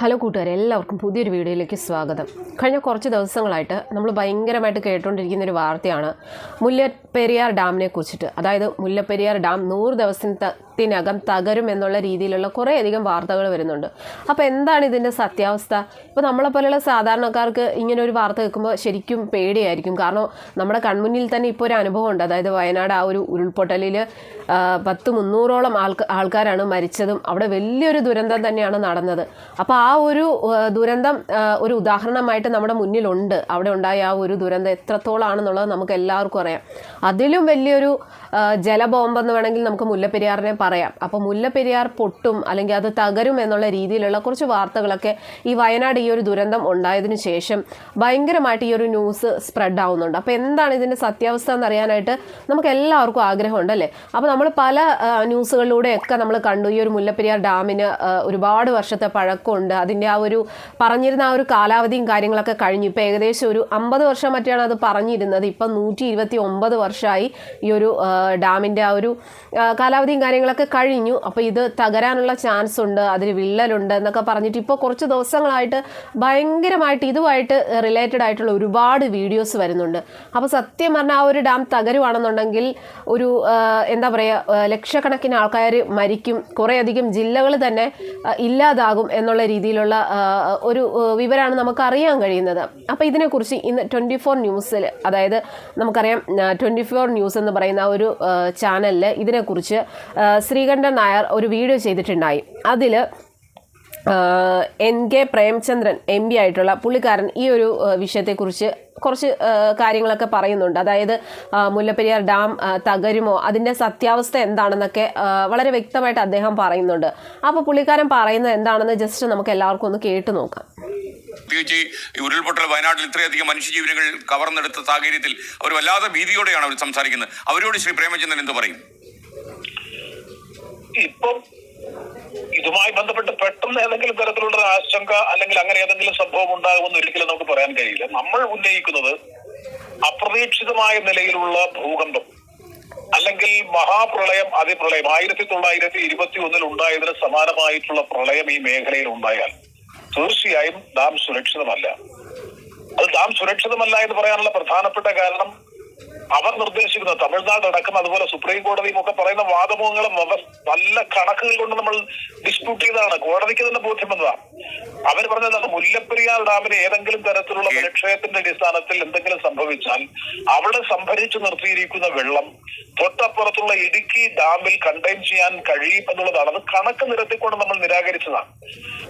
Hello കൂട്ടുകാരെ എല്ലാവർക്കും പുതിയൊരു വീഡിയോയിലേക്ക് സ്വാഗതം. കഴിഞ്ഞ കുറച്ച് ദിവസങ്ങളായിട്ട് നമ്മൾ ഭയങ്കരമായിട്ട് കേട്ടുകൊണ്ടിരിക്കുന്ന ഒരു വാർത്തയാണ് മുല്ലപ്പെരിയാർ ഡാമിനെ കുറിച്ചിട്ട്. അതായത് മുല്ലപ്പെരിയാർ ഡാം നൂറ് ദിവസത്തിനകം തകരും എന്നുള്ള രീതിയിലുള്ള കുറേയധികം വാർത്തകൾ വരുന്നുണ്ട്. അപ്പോൾ എന്താണ് ഇതിന്റെ സത്യാവസ്ഥ? ഇപ്പോൾ നമ്മളെപ്പോലെയുള്ള സാധാരണക്കാർക്ക് ഇങ്ങനെ ഒരു വാർത്ത കേൾക്കുമ്പോൾ ശരിക്കും പേടിയായിരിക്കും. കാരണം നമ്മുടെ കൺമുന്നിൽ തന്നെ ഇപ്പോൾ ഒരു അനുഭവം ഉണ്ട് അതായത് വയനാട് ആ ഒരു ഉരുൾപൊട്ടലിൽ പത്ത് മുന്നൂറോളം ആൾക്ക് ആൾക്കാരാണ് മരിച്ചതും അവിടെ വലിയൊരു ദുരന്തം തന്നെയാണ് നടന്നത്. അപ്പോൾ ആ ഒരു ദുരന്തം ഒരു ഉദാഹരണമായിട്ട് നമ്മുടെ മുന്നിലുണ്ട്. അവിടെ ഉണ്ടായ ആ ഒരു ദുരന്തം എത്രത്തോളാണെന്നുള്ളത് നമുക്ക് എല്ലാവർക്കും അറിയാം. അതിലും വലിയൊരു ജലബോംബെന്ന് വേണമെങ്കിൽ നമുക്ക് മുല്ലപ്പെരിയാറിനെ പറയാം. അപ്പോൾ മുല്ലപ്പെരിയാർ പൊട്ടും അല്ലെങ്കിൽ അത് തകരും എന്നുള്ള രീതിയിലുള്ള കുറച്ച് വാർത്തകളൊക്കെ ഈ വയനാട് ഈ ഒരു ദുരന്തം ഉണ്ടായതിന് ശേഷം ഭയങ്കരമായിട്ട് ഈ ഒരു ന്യൂസ് സ്പ്രെഡ് ആവുന്നുണ്ട്. അപ്പോൾ എന്താണ് ഇതിന്റെ സത്യാവസ്ഥ എന്നറിയാനായിട്ട് നമുക്ക് എല്ലാവർക്കും ആഗ്രഹമുണ്ട് അല്ലേ? അപ്പോൾ നമ്മൾ പല ന്യൂസുകളിലൂടെയൊക്കെ നമ്മൾ കണ്ടു. ഈ ഒരു മുല്ലപ്പെരിയാർ ഡാമിന് ഒരുപാട് വർഷത്തെ പഴക്കമുണ്ട്. അതിന്റെ ആ ഒരു പറഞ്ഞിരുന്ന ആ ഒരു കാലാവധിയും കാര്യങ്ങളൊക്കെ കഴിഞ്ഞു. ഇപ്പോൾ ഏകദേശം ഒരു അമ്പത് വർഷം മറ്റാണ് അത് പറഞ്ഞിരുന്നത്. ഇപ്പം നൂറ്റി ഇരുപത്തി ഒമ്പത് വർഷമായി ഈ ഒരു ഡാമിന്റെ ആ ഒരു കാലാവധിയും കാര്യങ്ങളൊക്കെ കഴിഞ്ഞു. അപ്പോൾ ഇത് തകരാനുള്ള ചാൻസ് ഉണ്ട് അതിന് വിള്ളലുണ്ട് എന്നൊക്കെ പറഞ്ഞിട്ട് ഇപ്പോൾ കുറച്ച് ദിവസങ്ങളായിട്ട് ഭയങ്കരമായിട്ട് ഇതുമായിട്ട് റിലേറ്റഡ് ആയിട്ടുള്ള ഒരുപാട് വീഡിയോസ് വരുന്നുണ്ട്. അപ്പോൾ സത്യം പറഞ്ഞാൽ ആ ഒരു ഡാം തകരുവാണെന്നുണ്ടെങ്കിൽ ഒരു എന്താ പറയുക ലക്ഷക്കണക്കിന് ആൾക്കാർ മരിക്കും. കുറേയധികം ജില്ലകൾ തന്നെ ഇല്ലാതാകും എന്നുള്ള രീതിയിലുള്ള ഒരു വിവരമാണ് നമുക്ക് അറിയാൻ കഴിയുന്നത്. അപ്പോൾ ഇതിനെക്കുറിച്ച് ഇന്ന് ട്വന്റി ഫോർ ന്യൂസിൽ അതായത് നമുക്കറിയാം ട്വന്റി ഫോർ ന്യൂസ് എന്ന് പറയുന്ന ഒരു ചാനലിൽ ഇതിനെക്കുറിച്ച് ശ്രീകണ്ഠൻ നായർ ഒരു വീഡിയോ ചെയ്തിട്ടുണ്ടായി. അതിൽ N K Premachandran M P ആയിട്ടുള്ള പുള്ളിക്കാരൻ ഈ ഒരു വിഷയത്തെക്കുറിച്ച് കുറച്ച് കാര്യങ്ങളൊക്കെ പറയുന്നുണ്ട്. അതായത് മുല്ലപ്പെരിയാർ ഡാം തകരുമോ? അതിന്റെ സത്യാവസ്ഥ എന്താണെന്നൊക്കെ വളരെ വ്യക്തമായിട്ട് അദ്ദേഹം പറയുന്നുണ്ട്. അപ്പോൾ പുള്ളിക്കാരൻ പറയുന്നത് എന്താണെന്ന് ജസ്റ്റ് നമുക്ക് എല്ലാവർക്കും ഒന്ന് കേട്ടു നോക്കാം. പ്രത്യേകിച്ച് ഈ ഉരുൾപൊട്ടൽ വയനാട്ടിൽ ഇത്രയധികം മനുഷ്യജീവനുകൾ കവർന്നെടുത്ത സാഹചര്യത്തിൽ അവർ വല്ലാതെ ഭീതിയോടെയാണ് അവർ സംസാരിക്കുന്നത്. അവരോട് ശ്രീ പ്രേമചന്ദ്രൻ എന്ത് പറയും? ഇപ്പം ഇതുമായി ബന്ധപ്പെട്ട് പെട്ടെന്ന് ഏതെങ്കിലും തരത്തിലുള്ള ഒരു ആശങ്ക അല്ലെങ്കിൽ അങ്ങനെ ഏതെങ്കിലും സംഭവം ഉണ്ടാകുമെന്ന് ഒരിക്കലും നമുക്ക് പറയാൻ കഴിയില്ല. നമ്മൾ ഉന്നയിക്കുന്നത് അപ്രതീക്ഷിതമായ നിലയിലുള്ള ഭൂകമ്പം അല്ലെങ്കിൽ മഹാപ്രളയം അതിപ്രളയം. ആയിരത്തി തൊള്ളായിരത്തി ഇരുപത്തി ഒന്നിൽ ഉണ്ടായതിന് സമാനമായിട്ടുള്ള പ്രളയം ഈ മേഖലയിൽ ഉണ്ടായാൽ തീർച്ചയായും ഡാം സുരക്ഷിതമല്ല. അത് ഡാം സുരക്ഷിതമല്ല എന്ന് പറയാനുള്ള പ്രധാനപ്പെട്ട കാരണം അവർ നിർദ്ദേശിക്കുന്നത് തമിഴ്നാട് അടക്കം അതുപോലെ സുപ്രീം കോടതിയും ഒക്കെ പറയുന്ന വാദമുഖങ്ങളും നല്ല കണക്കുകൾ കൊണ്ട് നമ്മൾ ഡിസ്പ്യൂട്ട് ചെയ്തതാണ്. കോടതിക്ക് തന്നെ ബോധ്യം വന്നതാണ്. അവർ പറഞ്ഞത് മുല്ലപ്പെരിയാർ ഡാമിന് ഏതെങ്കിലും തരത്തിലുള്ള ജലക്ഷയത്തിന്റെ അടിസ്ഥാനത്തിൽ എന്തെങ്കിലും സംഭവിച്ചാൽ അവിടെ സംഭരിച്ചു നിർത്തിയിരിക്കുന്ന വെള്ളം തൊട്ടപ്പുറത്തുള്ള ഇടുക്കി ഡാമിൽ കണ്ടെയ്ൻ ചെയ്യാൻ കഴിയും എന്നുള്ളതാണ്. അത് കണക്ക് നിരത്തിക്കൊണ്ട് നമ്മൾ നിരാകരിച്ചതാണ്.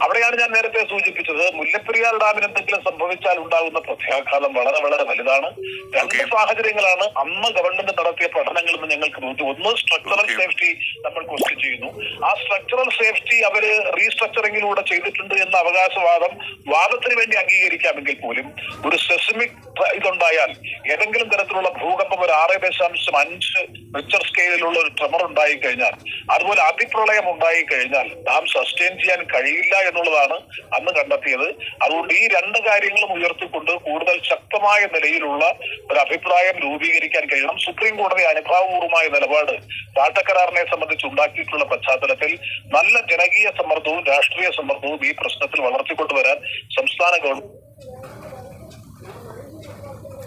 അവിടെയാണ് ഞാൻ നേരത്തെ സൂചിപ്പിച്ചത് മുല്ലപ്പെരിയാർ ഡാമിന് എന്തെങ്കിലും സംഭവിച്ചാൽ ഉണ്ടാകുന്ന പ്രത്യാഘാതം വളരെ വളരെ വലുതാണ്. രണ്ട് സാഹചര്യങ്ങളാണ്. അന്ന് ഗവൺമെന്റ് നടത്തിയ പഠനങ്ങളിൽ നിന്ന് ഞങ്ങൾക്ക് ബോധ്യം ഒന്ന് സ്ട്രക്ചറൽ സേഫ്റ്റി നമ്മൾ ക്വസ്റ്റ്യൻ ചെയ്യുന്നു. ആ സ്ട്രക്ചറൽ സേഫ്റ്റി അവർ റീസ്ട്രക്ചറിങ്ങിലൂടെ ചെയ്തിട്ടുണ്ട് എന്ന അവകാശവാദം വാദത്തിന് വേണ്ടി അംഗീകരിക്കാമെങ്കിൽ പോലും ഒരു സെസ്മിക് ഇതുണ്ടായാൽ ഏതെങ്കിലും തരത്തിലുള്ള ഭൂകമ്പം ഒരു ആറ് ദശാംശം അഞ്ച് റിച്ചർ സ്കെയിലുള്ള ഒരു ട്രമർ ഉണ്ടായി കഴിഞ്ഞാൽ അതുപോലെ അതിപ്രളയം ഉണ്ടായി കഴിഞ്ഞാൽ ഡാം സസ്റ്റെയിൻ ചെയ്യാൻ കഴിയില്ല എന്നുള്ളതാണ് അന്ന് കണ്ടെത്തിയത്. അതുകൊണ്ട് ഈ രണ്ട് കാര്യങ്ങളും ഉയർത്തിക്കൊണ്ട് കൂടുതൽ ശക്തമായ നിലയിലുള്ള ഒരു അഭിപ്രായം രൂപീകരിക്കാൻ കഴിയണം. സുപ്രീം കോടതി അനുഭാവപൂർവമായ നിലപാട് പാട്ടക്കരാറിനെ സംബന്ധിച്ച് ഉണ്ടാക്കിയിട്ടുള്ള പശ്ചാത്തലത്തിൽ നല്ല ജനകീയ സമ്മർദ്ദവും രാഷ്ട്രീയ സമ്മർദ്ദവും ഈ പ്രശ്നത്തിൽ വളർത്തിക്കൊണ്ടുവരാൻ സംസ്ഥാന ഗവൺമെന്റ്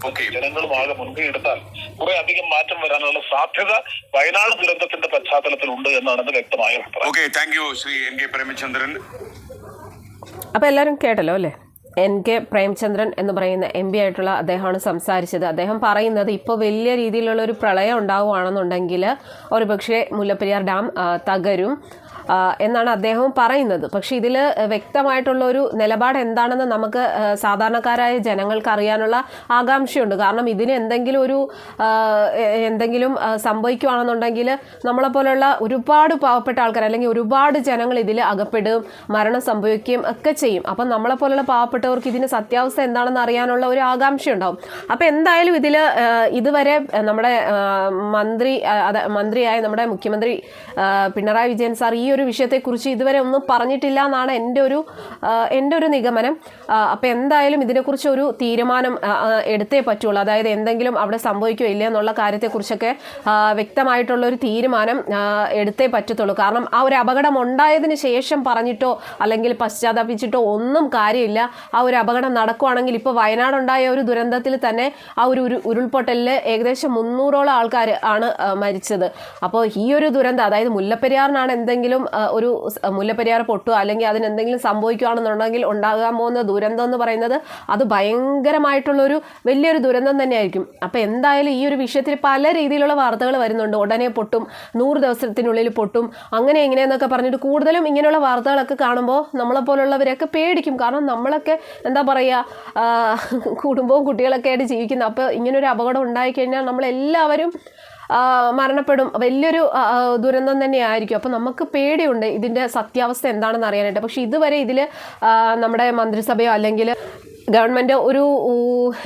ഓക്കെ ജനങ്ങളും ആകെ മുൻകൈ എടുത്താൽ കുറെ അധികം മാറ്റം വരാനുള്ള സാധ്യത വയനാട് ദുരന്തത്തിന്റെ പശ്ചാത്തലത്തിൽ ഉണ്ട് എന്നാണ് എന്റെ വ്യക്തമായ okay thank you Shri N K Premachandran. അപ്പൊ എല്ലാവരും കേട്ടല്ലോ അല്ലേ? എൻ കെ പ്രേംചന്ദ്രൻ എന്ന് പറയുന്ന എം പി ആയിട്ടുള്ള അദ്ദേഹമാണ് സംസാരിച്ചത്. അദ്ദേഹം പറയുന്നത് ഇപ്പോൾ വലിയ രീതിയിലുള്ള ഒരു പ്രളയം ഉണ്ടാവുകയാണെന്നുണ്ടെങ്കിൽ ഒരുപക്ഷെ മുല്ലപ്പെരിയാർ ഡാം തകരും. എന്നാണ് അദ്ദേഹം പറയുന്നത്. പക്ഷെ ഇതിൽ വ്യക്തമായിട്ടുള്ള ഒരു നിലപാട് എന്താണെന്ന് നമുക്ക് സാധാരണക്കാരായ ജനങ്ങൾക്ക് അറിയാനുള്ള ആകാംക്ഷയുണ്ട്. കാരണം ഇതിന് എന്തെങ്കിലും ഒരു എന്തെങ്കിലും സംഭവിക്കുകയാണെന്നുണ്ടെങ്കിൽ നമ്മളെപ്പോലുള്ള ഒരുപാട് പാവപ്പെട്ട ആൾക്കാർ അല്ലെങ്കിൽ ഒരുപാട് ജനങ്ങൾ ഇതിൽ അകപ്പെടും മരണം സംഭവിക്കുകയും ഒക്കെ ചെയ്യും. അപ്പം നമ്മളെപ്പോലുള്ള പാവപ്പെട്ടവർക്ക് ഇതിന് സത്യാവസ്ഥ എന്താണെന്ന് അറിയാനുള്ള ഒരു ആകാംക്ഷ ഉണ്ടാവും അപ്പം എന്തായാലും ഇതിൽ ഇതുവരെ നമ്മുടെ മന്ത്രി മന്ത്രിയായ നമ്മുടെ മുഖ്യമന്ത്രി പിണറായി വിജയൻ സാർ ഈ ഒരു വിഷയത്തെക്കുറിച്ച് ഇതുവരെ ഒന്നും പറഞ്ഞിട്ടില്ല എന്നാണ് എന്റെ ഒരു എന്റെ ഒരു നിഗമനം. അപ്പോൾ എന്തായാലും ഇതിനെക്കുറിച്ച് ഒരു തീരുമാനം എടുത്തേ പറ്റുള്ളൂ. അതായത് എന്തെങ്കിലും അവിടെ സംഭവിക്കുകയോ ഇല്ല എന്നുള്ള കാര്യത്തെക്കുറിച്ചൊക്കെ വ്യക്തമായിട്ടുള്ള ഒരു തീരുമാനം എടുത്തേ പറ്റത്തുള്ളൂ. കാരണം ആ ഒരു അപകടം ഉണ്ടായതിന് ശേഷം പറഞ്ഞിട്ടോ അല്ലെങ്കിൽ പശ്ചാത്തപിച്ചിട്ടോ ഒന്നും കാര്യമില്ല. ആ ഒരു അപകടം നടക്കുവാണെങ്കിൽ ഇപ്പോൾ വയനാടുണ്ടായ ഒരു ദുരന്തത്തിൽ തന്നെ ആ ഒരു ഉരുൾപൊട്ടലിൽ ഏകദേശം മുന്നൂറോളം ആൾക്കാർ ആണ് മരിച്ചത്. അപ്പോൾ ഈ ഒരു ദുരന്തം അതായത് മുല്ലപ്പെരിയാറിനാണ് എന്തെങ്കിലും ആ, ഒരു മുല്ലപ്പെരിയാർ പൊട്ടുക അല്ലെങ്കിൽ അതിന് എന്തെങ്കിലും സംഭവിക്കുകയാണെന്നുണ്ടെങ്കിൽ ഉണ്ടാകാൻ പോകുന്ന ദുരന്തം എന്ന് പറയുന്നത് അത് ഭയങ്കരമായിട്ടുള്ളൊരു വലിയൊരു ദുരന്തം തന്നെയായിരിക്കും. അപ്പോൾ എന്തായാലും ഈ ഒരു വിഷയത്തിൽ പല രീതിയിലുള്ള വാർത്തകൾ വരുന്നുണ്ട്. ഉടനെ പൊട്ടും നൂറ് ദിവസത്തിനുള്ളിൽ പൊട്ടും അങ്ങനെ എങ്ങനെയെന്നൊക്കെ പറഞ്ഞിട്ട് കൂടുതലും ഇങ്ങനെയുള്ള വാർത്തകളൊക്കെ കാണുമ്പോൾ നമ്മളെപ്പോലുള്ളവരൊക്കെ പേടിക്കും. കാരണം നമ്മളൊക്കെ എന്താ പറയുക കുടുംബവും കുട്ടികളൊക്കെ ആയിട്ട് ജീവിക്കുന്നത് അപ്പോൾ ഇങ്ങനൊരു അപകടം ഉണ്ടായിക്കഴിഞ്ഞാൽ നമ്മളെല്ലാവരും മരണപ്പെടും. വലിയൊരു ദുരന്തം തന്നെയായിരിക്കും. അപ്പോൾ നമുക്ക് പേടിയുണ്ട് ഇതിന്റെ സത്യാവസ്ഥ എന്താണെന്ന് അറിയാനായിട്ട്. പക്ഷേ ഇതുവരെ ഇതിൽ നമ്മുടെ മന്ത്രിസഭയോ അല്ലെങ്കിൽ ഗവൺമെന്റ് ഒരു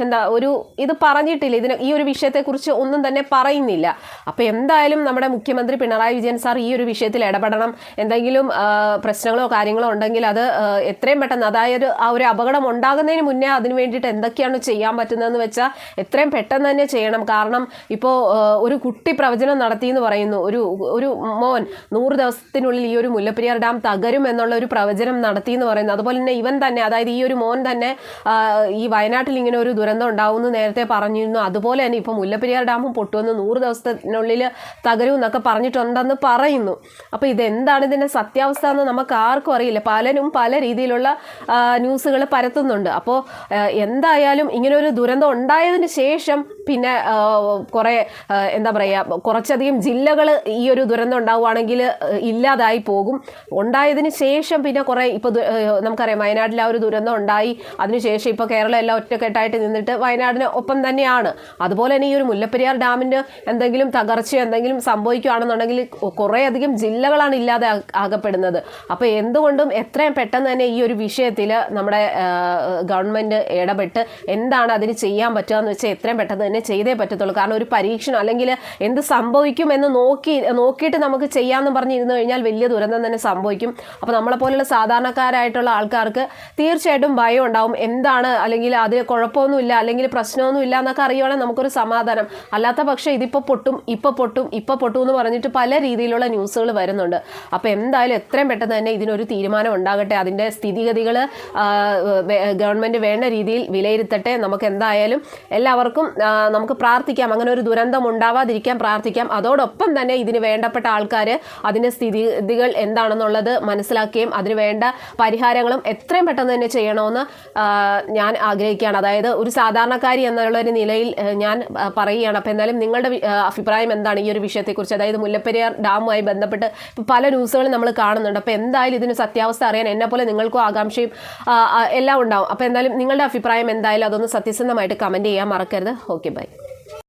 എന്താ ഒരു ഇത് പറഞ്ഞിട്ടില്ല. ഇതിന് ഈ ഒരു വിഷയത്തെക്കുറിച്ച് ഒന്നും തന്നെ പറയുന്നില്ല. അപ്പോൾ എന്തായാലും നമ്മുടെ മുഖ്യമന്ത്രി പിണറായി വിജയൻ സാർ ഈ ഒരു വിഷയത്തിൽ ഇടപെടണം. എന്തെങ്കിലും പ്രശ്നങ്ങളോ കാര്യങ്ങളോ ഉണ്ടെങ്കിൽ അത് എത്രയും പെട്ടെന്ന് അതായത് ആ ഒരു അപകടം ഉണ്ടാകുന്നതിന് മുന്നേ അതിന് വേണ്ടിയിട്ട് എന്തൊക്കെയാണ് ചെയ്യാൻ പറ്റുന്നതെന്ന് വെച്ചാൽ എത്രയും പെട്ടെന്ന് തന്നെ ചെയ്യണം. കാരണം ഇപ്പോൾ ഒരു കുട്ടി പ്രവചനം നടത്തി എന്ന് പറയുന്നു. ഒരു ഒരു മോൻ നൂറ് ദിവസത്തിനുള്ളിൽ ഈ ഒരു മുല്ലപ്പെരിയാർ ഡാം തകരും എന്നുള്ള ഒരു പ്രവചനം നടത്തി എന്ന് പറയുന്നു. അതുപോലെ തന്നെ ഇവൻ തന്നെ അതായത് ഈ ഒരു മോൻ തന്നെ ഈ വയനാട്ടിൽ ഇങ്ങനെ ഒരു ദുരന്തം ഉണ്ടാവുമെന്ന് നേരത്തെ പറഞ്ഞിരുന്നു. അതുപോലെ തന്നെ ഇപ്പോൾ മുല്ലപ്പെരിയാർ ഡാമും പൊട്ടുമെന്ന് നൂറ് ദിവസത്തിനുള്ളിൽ തകരും എന്നൊക്കെ പറഞ്ഞിട്ടുണ്ടെന്ന് പറയുന്നു. അപ്പോൾ ഇതെന്താണ് ഇതിന്റെ സത്യാവസ്ഥ എന്ന് നമുക്ക് ആർക്കും അറിയില്ല. പലരും പല രീതിയിലുള്ള ന്യൂസുകൾ പരത്തുന്നുണ്ട്. അപ്പോൾ എന്തായാലും ഇങ്ങനെ ഒരു ദുരന്തം ഉണ്ടായതിന് ശേഷം പിന്നെ കുറേ എന്താ പറയുക കുറച്ചധികം ജില്ലകൾ ഈ ഒരു ദുരന്തം ഉണ്ടാവുകയാണെങ്കിൽ ഇല്ലാതായി പോകും. ഉണ്ടായതിന് ശേഷം പിന്നെ കുറേ ഇപ്പോൾ നമുക്കറിയാം വയനാട്ടിൽ ആ ഒരു ദുരന്തം ഉണ്ടായി. അതിനുശേഷം ഇപ്പോൾ കേരളം എല്ലാം ഒറ്റക്കെട്ടായിട്ട് നിന്നിട്ട് വയനാടിന് ഒപ്പം തന്നെയാണ്. അതുപോലെ തന്നെ ഈ ഒരു മുല്ലപ്പെരിയാർ ഡാമിന്റെ എന്തെങ്കിലും തകർച്ചയോ എന്തെങ്കിലും സംഭവിക്കുകയാണെന്നുണ്ടെങ്കിൽ കുറേയധികം ജില്ലകളാണ് ഇല്ലാതെ ആകപ്പെടുന്നത്. അപ്പോൾ എന്തുകൊണ്ടും എത്രയും പെട്ടെന്ന് തന്നെ ഈ ഒരു വിഷയത്തിൽ നമ്മുടെ ഗവൺമെന്റ് ഇടപെട്ട് എന്താണ് അതിന് ചെയ്യാൻ പറ്റുക എന്ന് വെച്ചാൽ എത്രയും പെട്ടെന്ന് തന്നെ ചെയ്തേ പറ്റത്തുള്ളൂ. കാരണം ഒരു പരീക്ഷണം അല്ലെങ്കിൽ എന്ത് സംഭവിക്കും എന്ന് നോക്കി നോക്കിയിട്ട് നമുക്ക് ചെയ്യാമെന്ന് പറഞ്ഞിരുന്നു കഴിഞ്ഞാൽ വലിയ ദുരന്തം തന്നെ സംഭവിക്കും. അപ്പോൾ നമ്മളെപ്പോലുള്ള സാധാരണക്കാരായിട്ടുള്ള ആൾക്കാർക്ക് തീർച്ചയായിട്ടും ഭയം ഉണ്ടാവും. എന്താണ് അല്ലെങ്കിൽ അത് കുഴപ്പമൊന്നുമില്ല അല്ലെങ്കിൽ പ്രശ്നമൊന്നുമില്ല എന്നൊക്കെ അറിയുവാണെങ്കിൽ നമുക്കൊരു സമാധാനം. അല്ലാത്ത പക്ഷേ ഇതിപ്പോൾ പൊട്ടും ഇപ്പോൾ പൊട്ടും ഇപ്പോൾ പൊട്ടും എന്ന് പറഞ്ഞിട്ട് പല രീതിയിലുള്ള ന്യൂസുകൾ വരുന്നുണ്ട്. അപ്പോൾ എന്തായാലും എത്രയും പെട്ടെന്ന് തന്നെ ഇതിനൊരു തീരുമാനം ഉണ്ടാകട്ടെ. അതിന്റെ സ്ഥിതിഗതികൾ ഗവൺമെന്റ് വേണ്ട രീതിയിൽ വിലയിരുത്തട്ടെ. നമുക്ക് എന്തായാലും എല്ലാവർക്കും നമുക്ക് പ്രാർത്ഥിക്കാം. അങ്ങനെ ഒരു ദുരന്തം ഉണ്ടാവാതിരിക്കാൻ പ്രാർത്ഥിക്കാം. അതോടൊപ്പം തന്നെ ഇതിന് വേണ്ടപ്പെട്ട ആൾക്കാർ അതിന്റെ സ്ഥിതിഗതികൾ എന്താണെന്നുള്ളത് മനസ്സിലാക്കുകയും അതിന് വേണ്ട പരിഹാരങ്ങളും എത്രയും പെട്ടെന്ന് തന്നെ ചെയ്യണമെന്ന് ഞാൻ ആഗ്രഹിക്കുകയാണ്. അതായത് ഒരു സാധാരണക്കാരി എന്നുള്ള ഒരു നിലയിൽ ഞാൻ പറയുകയാണ്. അപ്പോൾ എന്തായാലും നിങ്ങളുടെ അഭിപ്രായം എന്താണ് ഈ ഒരു വിഷയത്തെക്കുറിച്ച്? അതായത് മുല്ലപ്പെരിയാർ ഡാമുമായി ബന്ധപ്പെട്ട് പല ന്യൂസുകളും നമ്മൾ കാണുന്നുണ്ട്. അപ്പോൾ എന്തായാലും ഇതിന് സത്യാവസ്ഥ അറിയാൻ എന്നെ പോലെ നിങ്ങൾക്കും ആകാംക്ഷയും എല്ലാം ഉണ്ടാവും. അപ്പോൾ എന്തായാലും നിങ്ങളുടെ അഭിപ്രായം എന്തായാലും അതൊന്ന് സത്യസന്ധമായിട്ട് കമന്റ് ചെയ്യാൻ മറക്കരുത്. Okay bye